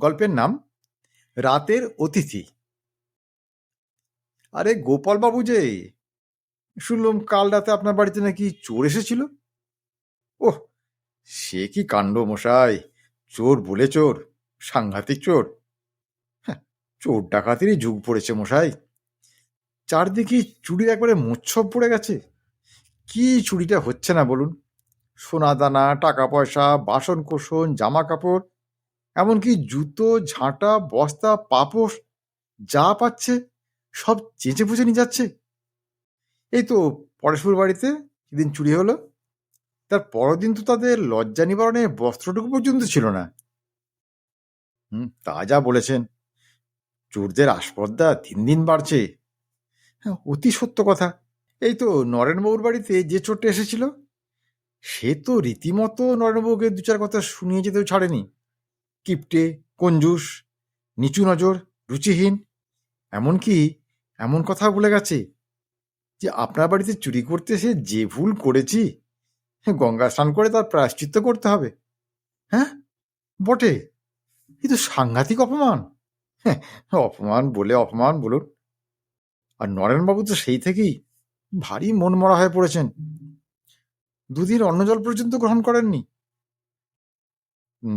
গল্পের নাম রাতের অতিথি। আরে গোপাল বাবু যে শুনলাম কাল রাতে আপনার বাড়িতে নাকি চোর এসেছিল? ওহ সে কি কাণ্ড মশাই চোর বলে চোর সাংঘাতিক চোর। হ্যাঁ, চোর ডাকাতেরই যুগ পড়েছে মশাই। চারদিকে চুরি একবারে মোচ্ছব পড়ে গেছে। কি চুরিটা হচ্ছে না বলুন? সোনা দানা টাকা পয়সা বাসন কোসন জামা কাপড় এমনকি জুতো, ঝাঁটা, বস্তা, পাপোশ যা পাচ্ছে সব চেঁচে পুচে নিয়ে যাচ্ছে। এই তো পরেশপুর বাড়িতে যেদিন চুরি হলো, তার পরদিন তো তাদের লজ্জা নিবারণে বস্ত্রটুকু পর্যন্ত ছিল না। হুম, তা যা বলেছেন। চোরদের আসপদ্দা দিন দিন বাড়ছে। হ্যাঁ অতি সত্য কথা। এই তো নরেনবাবুর বাড়িতে যে চোরটা এসেছিল, সে তো রীতিমতো নরেনবাবুকে দু চার কথা শুনিয়ে যেতেও ছাড়েনি। কিপটে, কঞ্জুস, নিচু নজর, রুচিহীন। এমনকি এমন কথা বলে গেছে যে, আপনার বাড়িতে চুরি করতে এসে যে ভুল করেছি, গঙ্গা স্নান করে তার প্রায়শ্চিত্ত করতে হবে। হ্যাঁ? বটে? এ তো সাংঘাতিক অপমান। হ্যাঁ অপমান বলে অপমান, বলুন। আর নরেনবাবু তো সেই থেকেই ভারী মন মরা হয়ে পড়েছেন। দুদিন অন্ন জল পর্যন্ত গ্রহণ করেননি।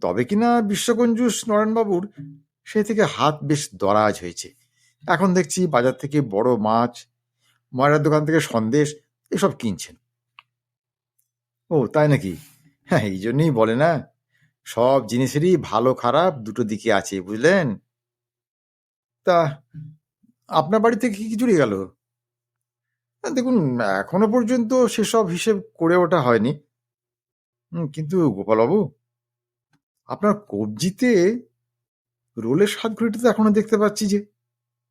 তবে কিনা বিশ্বকঞ্জুস নরেনবাবুর সে থেকে হাত বেশ দরাজ হয়েছে। এখন দেখছি বাজার থেকে বড় মাছ, ময়রার দোকান থেকে সন্দেশ, এসব কিনছেন। ও, তাই নাকি? হ্যাঁ এই জন্যই বলে না। সব জিনিসেরই ভালো খারাপ দুটো দিকে আছে, বুঝলেন? তা, আপনার বাড়ি থেকে কি চুরি গেল? দেখুন, এখনও পর্যন্ত সেসব হিসেব করে ওঠা হয়নি। কিন্তু গোপালবাবু আপনার কবজিতে রোলের সাত ঘড়িটা তো এখনও দেখতে পাচ্ছি যে।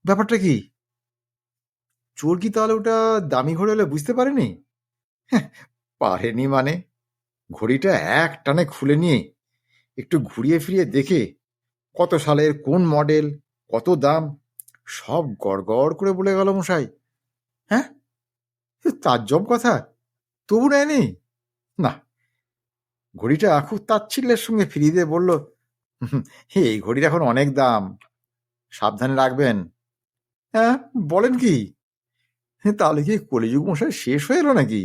ব্যাপারটা কি? চোর কি তাহলে ওটা দামি ঘড়ি হলে বুঝতে পারেনি? হ্যাঁ, পারেনি মানে। ঘড়িটা এক টানে খুলে নিয়ে একটু ঘুরিয়ে ফিরিয়ে দেখে কত সালের কোন মডেল কত দাম সব গড়গড় করে বলে গেল মশাই। হ্যাঁ? তার জব কথা তবু নেয়নি? না ঘড়িটা খুব তাচ্ছিল্যের সঙ্গে ফিরিয়ে দিয়ে বলল "হুম, এই ঘড়ির এখন অনেক দাম। সাবধানে রাখবেন। হ্যাঁ বলেন কি? হ্যাঁ, তাহলে কি কলিযুগ মশাই শেষ হয়ে এলো নাকি?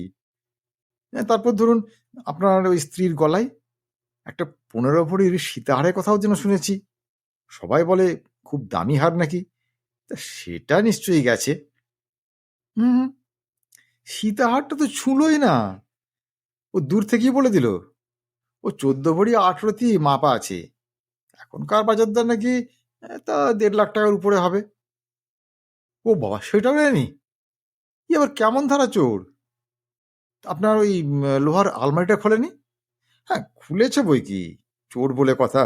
তারপর ধরুন আপনার ওই স্ত্রীর গলায় একটা পনেরো ভরির সীতাহারের কথাও যেন শুনেছি। সবাই বলে খুব দামি হার নাকি? তা সেটা নিশ্চয়ই গেছে। হুম সীতাহারটা তো ছুঁলোই না। ও দূর থেকেই বলে দিল? ও চোদ্দ ভরি আঠেরোতি মাপা আছে। এখনকার বাজার দর নাকি তা দেড় লাখ টাকার উপরে হবে। ও বাবা, সেটাও নেয়নি? ই আবার কেমন ধারা চোর? আপনার ওই লোহার আলমারিটা খোলেনি? হ্যাঁ খুলেছে বই কি? চোর বলে কথা,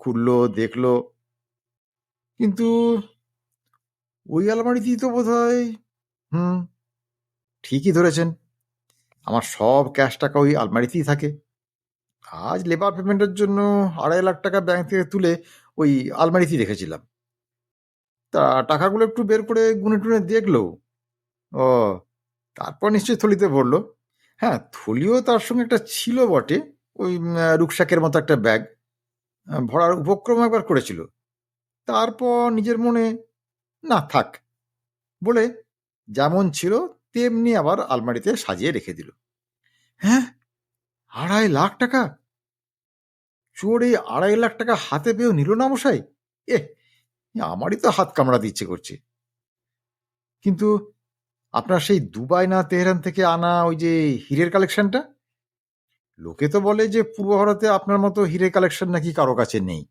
খুললো, দেখল। কিন্তু ওই আলমারিতেই তো বোধ হয় হুম, ঠিকই ধরেছেন। আমার সব ক্যাশ টাকা ওই আলমারিতেই থাকে। আজ লেবার পেমেন্টের জন্য আড়াই লাখ টাকা ব্যাংক থেকে তুলে ওই আলমারিতেই রেখেছিলাম। তা টাকাগুলো একটু বের করে গুনে টুনে দেখল। ও, তারপর নিশ্চয়ই থলিতে ভরলো। হ্যাঁ থলিও তার সঙ্গে একটা ছিল বটে, ওই রুকসাকের মতো একটা ব্যাগ ভরার উপক্রম একবার করেছিল। তারপর নিজের মনে, না, থাক। বলে যেমন ছিল, তেমনি আবার আলমারিতে সাজিয়ে রেখে দিল। হ্যাঁ? আড়াই লাখ টাকা? চোর এই আড়াই লাখ টাকা হাতে পেয়েও নিল না মশাই? এ আমারই তো হাত কামড়া দিচ্ছে করছে। কিন্তু আপনার সেই দুবাই না তেহরান থেকে আনা ওই যে হীরের কালেকশনটা? লোকে তো বলে যে পূর্ব ভারতে আপনার মতো হিরে কালেকশন নাকি কারও কাছে নেই।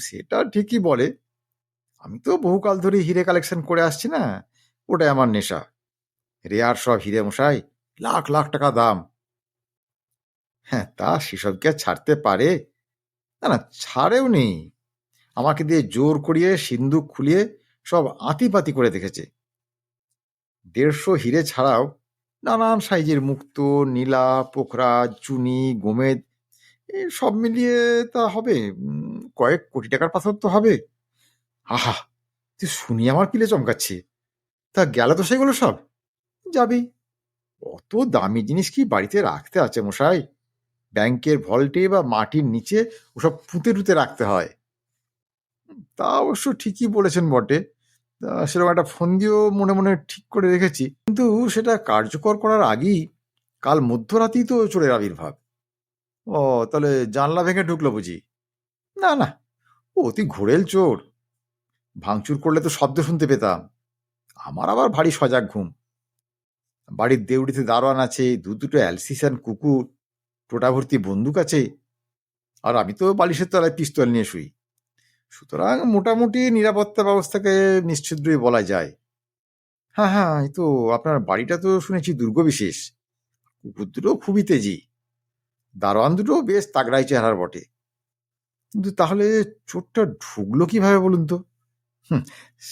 সেটা ঠিকই বলে। আমি তো বহুকাল ধরে হিরে কালেকশন করে আসছি না। ওটাই আমার নেশা। রেয়ার সব হিরে মশাই, লাখ লাখ টাকা দাম। হ্যাঁ তা সেসব কি আর ছাড়তে পারে? না না, ছাড়েও নেই। আমাকে দিয়ে জোর করিয়ে সিন্দুক খুলিয়ে সব আতিপাতি করে দেখেছে। দেড়শো হিরে ছাড়াও নানান সাইজের মুক্ত, নীলা, পোখরা, চুনি, গোমেদ সব মিলিয়ে তা হবে কয়েক কোটি টাকার পাথর তো হবে। আহা, তুই শুনি আমার পিলে চমকাচ্ছে। তা গেল তো সেগুলো সব? যাবি। অত দামি জিনিস কি বাড়িতে রাখতে আছে মশাই? ব্যাংকের ভল্টে বা মাটির নিচে ওসব পুঁতে টুতে রাখতে হয়। তা অবশ্য ঠিকই বলেছেন বটে। সেরকম একটা ফন্দিও মনে মনে ঠিক করে রেখেছি। কিন্তু সেটা কার্যকর করার আগেই কাল মধ্যরাতেই তো চোরের আবির্ভাব। ও, তাহলে জানলা ভেঙে ঢুকলো বুঝি? না না, ও অতি ঘোরেল চোর। ভাঙচুর করলে তো শব্দ শুনতে পেতাম। আমার আবার ভারী সজাগ ঘুম। বাড়ির দেউড়িতে দারোয়ান আছে দু দুটো অ্যালসিসান কুকুর টোটা ভর্তি বন্দুক আছে। আর আমি তো বালিশের তলায় পিস্তল নিয়ে শুই। সুতরাং মোটামুটি নিরাপত্তা ব্যবস্থাকে নিশ্চিদ্রই বলা যায়। হ্যাঁ হ্যাঁ এই তো আপনার বাড়িটা তো শুনেছি দুর্গ বিশেষ কুকুর দুটো খুবই তেজি। দারোয়ান দুটো বেশ তাগড়াই চেহারার বটে। কিন্তু তাহলে চোরটা ঢুকলো কীভাবে বলুন তো?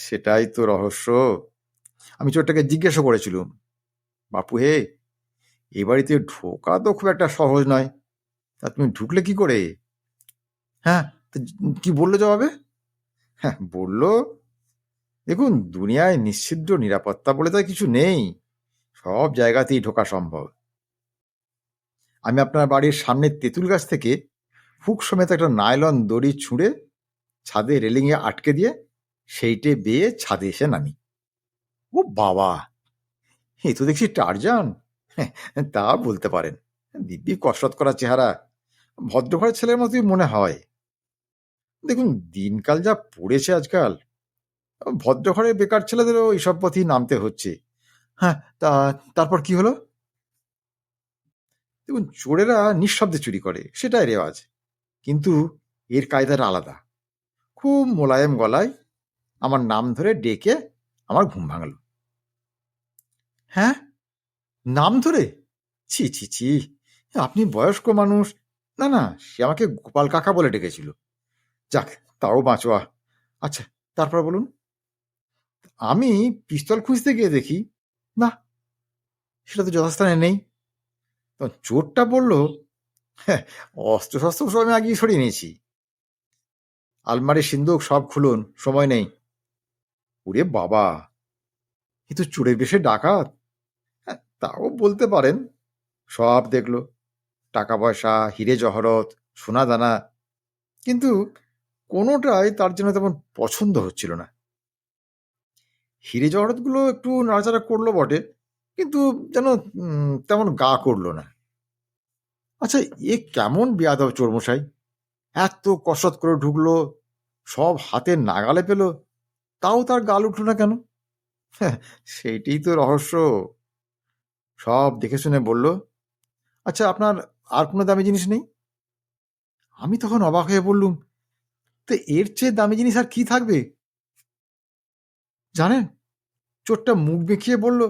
সেটাই তো রহস্য। আমি চোরটাকে জিজ্ঞাসা করেছিলুম, বাপু হে এ বাড়িতে ঢোকা তো খুব একটা সহজ নয়। তা তুমি ঢুকলে কি করে? হ্যাঁ কি বলল জবাবে? হ্যাঁ বলল, দেখুন, দুনিয়ায় নিশ্চিদ্র নিরাপত্তা বলে তো আর কিছু নেই। সব জায়গাতেই ঢোকা সম্ভব। আমি আপনার বাড়ির সামনের তেঁতুল গাছ থেকে হুক সমেত একটা নাইলন দড়ি ছুঁড়ে ছাদে রেলিংয়ে আটকে দিয়ে সেইটে বেয়ে ছাদে এসে নামি। ও বাবা! এ তো দেখছি টারজান। তা বলতে পারেন। দিব্যি কসরত করা চেহারা। ভদ্রঘরের ছেলের মতোই মনে হয়। দেখুন, দিনকাল যা পড়েছে আজকাল। ভদ্রঘরের বেকার ছেলেদেরও এইসব পথেই নামতে হচ্ছে। হ্যাঁ তা তারপর কি হলো? দেখুন, চোরেরা নিঃশব্দে চুরি করে, সেটাই রেওয়াজ। কিন্তু এর কায়দাটা আলাদা। খুব মোলায়েম গলায় আমার নাম ধরে ডেকে আমার ঘুম ভাঙালো। হ্যাঁ? নাম ধরে? ছি ছি ছি। আপনি বয়স্ক মানুষ। না না, সে আমাকে গোপাল কাকা বলে ডেকেছিল। যাক, তাও বাঁচোয়া। আচ্ছা তারপর বলুন। আমি পিস্তল খুঁজতে গিয়ে দেখি, না, সেটা তো যথাস্থানে নেই। চোরটা বলল হ্যাঁ অস্ত্র শস্ত্র সব আমি আগেই সরিয়ে নিয়েছি। আলমারির সিন্ধুক সব খুলুন, সময় নেই। ওরে বাবা, এ তো চোরের বেশে ডাকাত। তাও বলতে পারেন। সব দেখল। টাকা পয়সা হিরে জহরত সোনা দানা কিন্তু কোনোটাই তার জন্য তেমন পছন্দ হচ্ছিল না। হিরে জহরতগুলো একটু নাড়াচাড়া করল বটে কিন্তু যেন তেমন গা করল না। আচ্ছা এ কেমন বেয়াদব চোরমশাই? এত কসরত করে ঢুকলো সব হাতে নাগালে পেল তাও তার গাল উঠল না কেন? হ্যাঁ, সেইটাই তো রহস্য। সব দেখে শুনে বলল আচ্ছা আপনার আর কোনো দামি জিনিস নেই? আমি তখন অবাক হয়ে বললুম, তো এর চেয়ে দামি জিনিস আর কি থাকবে? জানেন? চোরটা মুখ বেঁকিয়ে বলল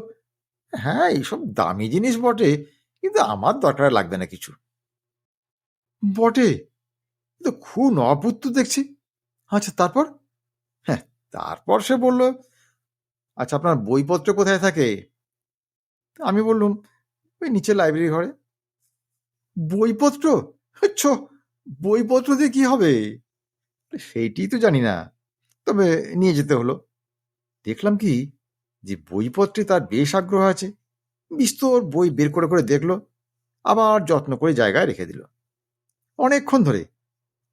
হ্যাঁ এইসব দামি জিনিস বটে, কিন্তু আমার দরকার লাগবে না কিছু। বটে? কিন্তু খুব অদ্ভুত তো দেখছি। আচ্ছা তারপর? হ্যাঁ তারপর সে বলল আচ্ছা আপনার বইপত্র কোথায় থাকে? আমি বললুম, ওই নিচে লাইব্রেরি ঘরে। বইপত্র? ছ, বইপত্র দিয়ে কি হবে? সেইটি তো জানি না। তবে নিয়ে যেতে হলো। দেখলাম কি, যে বইপত্রে তার বেশ আগ্রহ আছে। বিস্তর বই বের করে করে দেখল, আবার যত্ন করে জায়গায় রেখে দিল। অনেকক্ষণ ধরে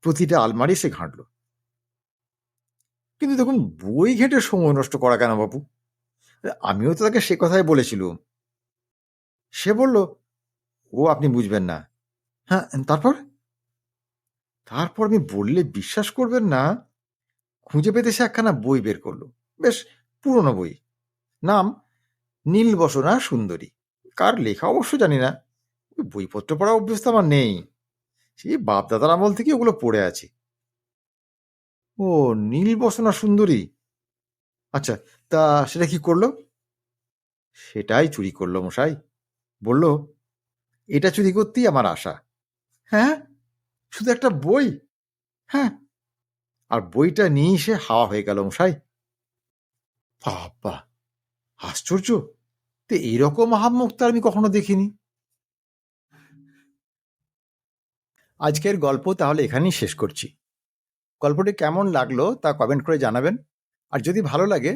প্রতিটা আলমারি সে ঘাঁটলো। কিন্তু দেখুন, বই ঘেঁটে সময় নষ্ট করা কেন বাপু? আমিও তো তাকে সে কথাই বলেছিলুম। সে বলল, ও, আপনি বুঝবেন না। হ্যাঁ তারপর? তারপর আমি বললে বিশ্বাস করবেন না। খুঁজে পেতে সে একখানা বই বের করল। বেশ, পুরনো বই। নাম নীল বসনা সুন্দরী। কার লেখা অবশ্য জানি না। বইপত্র পড়া অভ্যস্ত আমার নেই। সেই বাপ দাদার আমল থেকে ওগুলো পড়ে আছে। ও নীল বসনা সুন্দরী। আচ্ছা তা সেটা কি করল? সেটাই চুরি করল মশাই। বলল, এটা চুরি করতেই আমার আশা। হ্যাঁ? শুধু একটা বই? হ্যাঁ। আর বইটা নিয়ে এসে হাওয়া হয়ে গেল মশাই। বাবা, আশ্চর্য! তো এরকম আহাম্মক তো আমি কখনো দেখিনি। আজকের গল্প তাহলে এখানেই শেষ করছি। গল্পটি কেমন লাগল তা কমেন্ট করে জানাবেন। আর যদি ভালো লাগে,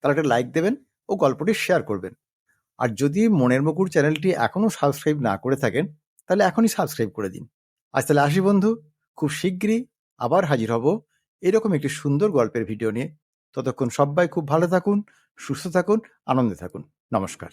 তাহলে একটা লাইক দেবেন ও গল্পটি শেয়ার করবেন। আর যদি মনের মুকুর চ্যানেলটি এখনও সাবস্ক্রাইব না করে থাকেন, তাহলে এখনই সাবস্ক্রাইব করে দিন। আজ তাহলে আসি বন্ধু, খুব শীঘ্রই আবার হাজির হব এরকম একটি সুন্দর গল্পের ভিডিও নিয়ে। ততক্ষণ সবাই খুব ভালো থাকুন, সুস্থ থাকুন, আনন্দে থাকুন। নমস্কার।